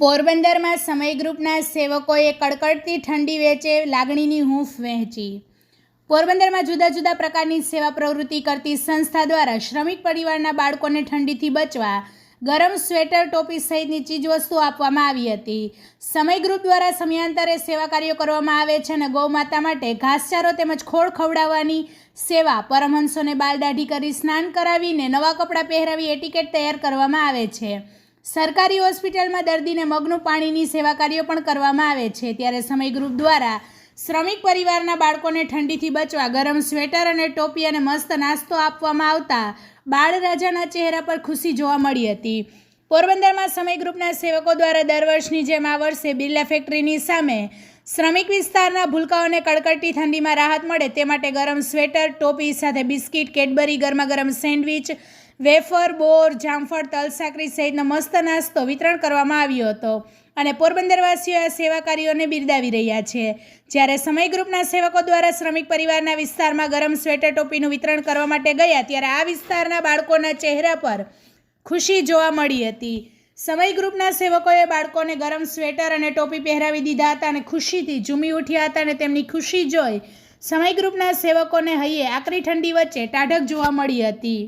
પોરબંદરમાં સમય ગ્રુપના સેવકોએ કડકડતી ઠંડી વેચે લાગણીની હૂંફ વહેંચી. પોરબંદરમાં જુદા જુદા પ્રકારની સેવા પ્રવૃત્તિ કરતી સંસ્થા દ્વારા શ્રમિક પરિવારના બાળકોને ઠંડીથી બચવા ગરમ સ્વેટર, ટોપી સહિતની ચીજવસ્તુ આપવામાં આવી હતી. સમય ગ્રુપ દ્વારા સમયાંતરે સેવા કાર્યો કરવામાં આવે છે અને ગૌમાતા માટે ઘાસચારો તેમજ ખોળ ખવડાવવાની સેવા પરમહંસોને બાલદાઢી કરી સ્નાન કરાવીને નવા કપડાં પહેરાવી એટિકેટ તૈયાર કરવામાં આવે છે. સરકારી હોસ્પિટલમાં દર્દીને મગનું પાણીની સેવા કાર્યો પણ કરવામાં આવે છે. ત્યારે સમય ગ્રુપ દ્વારા શ્રમિક પરિવારના બાળકોને ઠંડીથી બચવા ગરમ સ્વેટર અને ટોપી અને મસ્ત નાસ્તો આપવામાં આવતા બાળરાજાના ચહેરા પર ખુશી જોવા મળી હતી. પોરબંદરમાં સમય ગ્રુપના સેવકો દ્વારા દર વર્ષની જેમ આ વર્ષે બિરલા ફેક્ટરીની સામે શ્રમિક વિસ્તારના ભૂલકાઓને કડકડતી ઠંડીમાં રાહત મળે તે માટે ગરમ સ્વેટર, ટોપી સાથે બિસ્કિટ, કેડબરી ગરમા ગરમ સેન્ડવિચ વેફર, બોર, જામફળ તલસાકરી સહિતનો મસ્ત નાસ્તો વિતરણ કરવામાં આવ્યો હતો. અને પોરબંદરવાસીઓ આ સેવાકારીઓને બિરદાવી રહ્યા છે. જ્યારે સમય ગ્રુપના સેવકો દ્વારા શ્રમિક પરિવારના વિસ્તારમાં ગરમ સ્વેટર ટોપીનું વિતરણ કરવા માટે ગયા, ત્યારે આ વિસ્તારના બાળકોના ચહેરા પર ખુશી જોવા મળી હતી. સમય ગ્રુપના સેવકોએ બાળકોને ગરમ સ્વેટર અને ટોપી પહેરાવી દીધા હતા અને ખુશીથી ઝૂમી ઉઠ્યા હતા અને તેમની ખુશી જોઈ સમય ગ્રુપના સેવકોને હૈયે આકરી ઠંડી વચ્ચે ટાઢક જોવા મળી હતી.